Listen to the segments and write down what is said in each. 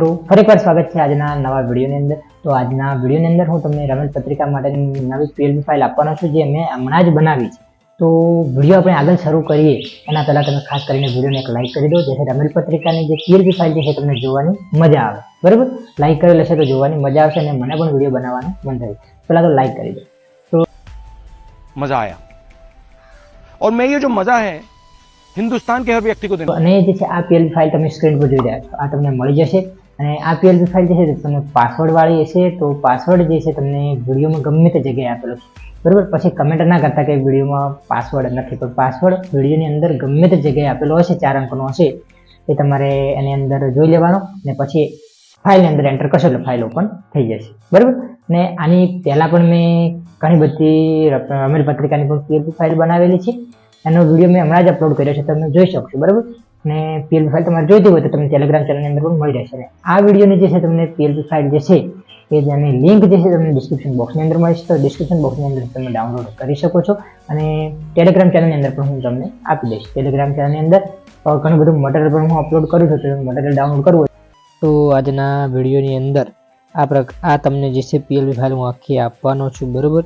મિત્રો ફરી એકવાર સ્વાગત છે આજના નવા વિડીયોની અંદર. તો આજના વિડીયોની અંદર હું તમને રમેશ પત્રિકા માટેની નવી પીએલબી ફાઇલ આપવાનો છું જે મેં હમણાં જ બનાવી છે. તો વીડિયો આપણે આગળ શરૂ કરીએ. એના પહેલાં તમે ખાસ કરીને વિડીયોને એક લાઇક કરી દો જેથી રમેલ પત્રિકાની જે પીએલબી ફાઇલ છે તમને જોવાની મજા આવે. બરાબર? લાઇક કરી લેશે તો જોવાની મજા આવશે અને મને પણ વીડિયો બનાવવાનું મન થાય પહેલાં તો લાઇક કરી દો. તો મજા આવ્યા ઓર મેં યે જો મજા હૈ હિન્દુસ્તાન કે હર વ્યક્તિ કો અને જે છે આ પીએલ ફાઇલ તમે સ્ક્રીન પર જોઈ રહ્યા છો. આ તમને મળી જશે. અને આ પીએલપી ફાઇલ જે છે તમને પાસવર્ડવાળી હશે, તો પાસવર્ડ જે છે તમને વિડીયોમાં ગમે તે જગ્યાએ આપેલો છે. બરાબર? પછી કમેન્ટ ના કરતા કે વિડીયોમાં પાસવર્ડ નથી, પણ પાસવર્ડ વિડીયોની અંદર ગમે તે જગ્યાએ આપેલો હશે, ચાર અંકનો હશે, એ તમારે એની અંદર જોઈ લેવાનો અને પછી ફાઇલની અંદર એન્ટર કરશો એટલે ફાઇલ ઓપન થઈ જશે. બરાબર? ને આની પહેલાં પણ મેં ઘણી બધી અમીર પત્રિકાની પણ પીએલપી ફાઇલ બનાવેલી છે. એનો વીડિયો મેં હમણાં જ અપલોડ કર્યો છે, તમે જોઈ શકશો, બરાબર? અને પીએલપી ફાઇલ તમારે જોઈતી હોય તો તમને ટેલિગ્રામ ચેનલની અંદર પણ મળી રહેશે. અને આ વિડીયોની જે છે તમને પીએલપી ફાઇલ જે છે, એ જેની લિંક જે છે તમને ડિસ્ક્રિપ્શન બોક્સની અંદર મળશે તો ડિસ્ક્રિપ્શન બોક્સની અંદર તમે ડાઉનલોડ કરી શકો છો અને ટેલિગ્રામ ચેનલની અંદર પણ હું તમને આપી દઈશ. ટેલિગ્રામ ચેનલની અંદર ઘણું બધું મટીરિયલ પણ હું અપલોડ કરું છું, તો મટીરિયલ ડાઉનલોડ કરવું તો આજના વિડીયોની અંદર આ પ્રક, આ તમને જે છે પીએલપી ફાઇલ હું આખી આપવાનો છું, બરાબર?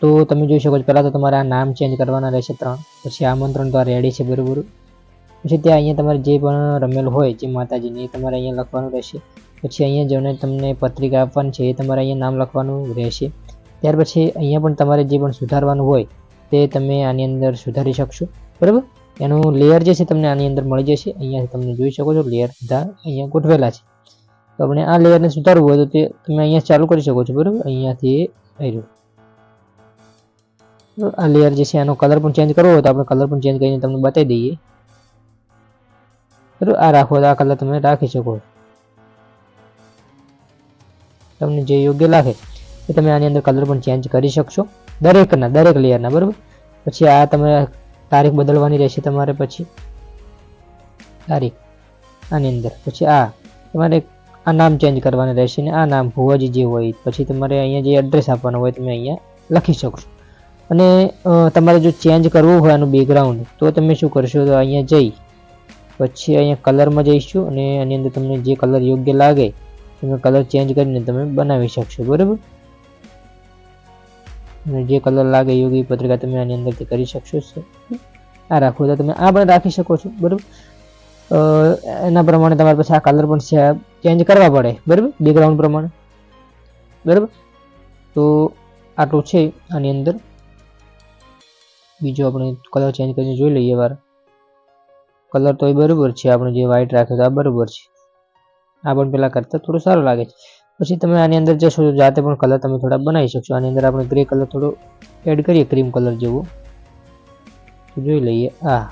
તો તમે જોઈ શકો છો, પહેલાં તો તમારે આ નામ ચેન્જ કરવાના રહેશે ત્રણ, પછી આમંત્રણ તો આ રેડી છે બરાબર પછી ત્યાં અહીંયા તમારે જે પણ રમેલ હોય, જે માતાજીની, એ તમારે અહીંયા લખવાનું રહેશે. પછી અહીંયા જેને તમને પત્રિકા આપવાની છે, એ તમારે અહીંયા નામ લખવાનું રહેશે. ત્યાર પછી અહીંયા પણ તમારે જે પણ સુધારવાનું હોય, તે તમે આની અંદર સુધારી શકશો. બરાબર? એનું લેયર જે છે તમને આની અંદર મળી જશે. અહીંયાથી તમે જોઈ શકો છો લેયર બધા અહીંયા ગોઠવેલા છે. તો આપણે આ લેયરને સુધારવું હોય તો તે તમે અહીંયા ચાલુ કરી શકો છો, બરાબર? અહીંયાથી બરાબર? આ લેયર જે છે, આનો કલર પણ ચેન્જ કરવો હોય તો આપણે કલર પણ ચેન્જ કરીને તમને બતાવી દઈએ. બરાબર? આ રાખવો તો આ કલર તમે રાખી શકો. તમને જે યોગ્ય લાગે એ તમે આની અંદર કલર પણ ચેન્જ કરી શકશો. દરેકના, દરેક લેયરના બરાબર? પછી આ તમે તારીખ બદલવાની રહેશે તમારે પછી. તારીખ, આની અંદર. પછી આ, તમારે આ નામ ચેન્જ કરવાનું રહેશે ને આ નામ ભુવાજી જે હોય. પછી તમારે અહીંયા જે એડ્રેસ આપવાનું હોય તમે અહીંયા લખી શકશો. અને તમારે જો ચેન્જ કરવું હોય આનું બેકગ્રાઉન્ડ તો તમે શું કરશો? તો અહીંયા જઈ, પછી અહીંયા કલરમાં જઈશું અને એની અંદર તમને જે કલર યોગ્ય લાગે તમે કલર ચેન્જ કરીને તમે બનાવી શકશો, બરાબર? અને જે કલર લાગે યોગ્ય પત્રિકા તમે આની અંદરથી કરી શકશો આ રાખો, તો તમે આ પણ રાખી શકો છો, બરાબર? એના પ્રમાણે તમારે પછી આ કલર પણ ચેન્જ કરવા પડે, બરાબર? બેકગ્રાઉન્ડ પ્રમાણે, બરાબર? તો આટલું છે આની અંદર. બીજું આપણે કલર ચેન્જ કરીને જોઈ લઈએ વાર. કલર તો એ બરાબર છે, આપણે જે વ્હાઇટ રાખ્યો તો આ બરાબર છે. આ પણ પેલા કરતાં થોડું સારું લાગે છે. પછી તમે આની અંદર જશો તો જાતે પણ કલર તમે થોડા બનાવી શકશો. આની અંદર આપણે ગ્રે કલર થોડો એડ કરીએ ક્રીમ કલર જેવો. જોઈ લઈએ, આ.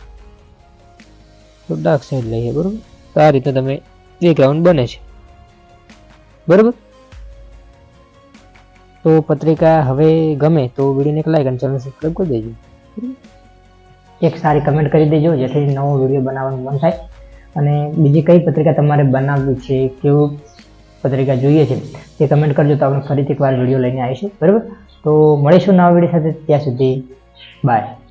તો ડાર્ક સાઈડ લઈએ, બરાબર? તો આ રીતે તમે બેકગ્રાઉન્ડ બને છે. બરાબર? તો પત્રિકા હવે ગમે તો વિડીયોને એક લાઈક અને ચેનલ સબસ્ક્રાઈબ કરી દેજો. એક સારી કમેન્ટ કરી દેજો, જેથી નવો વીડિયો બનાવવાનું મન થાય. અને બીજી કઈ પત્રિકા તમારે બનાવવી છે, કેવું પત્રિકા જોઈએ છે, તે કમેન્ટ કરજો, તો આપણે ફરીથી એકવાર વીડિયો લઈને આવીશું. બરાબર? તો મળીશું નવા વીડિયો સાથે, ત્યાં સુધી બાય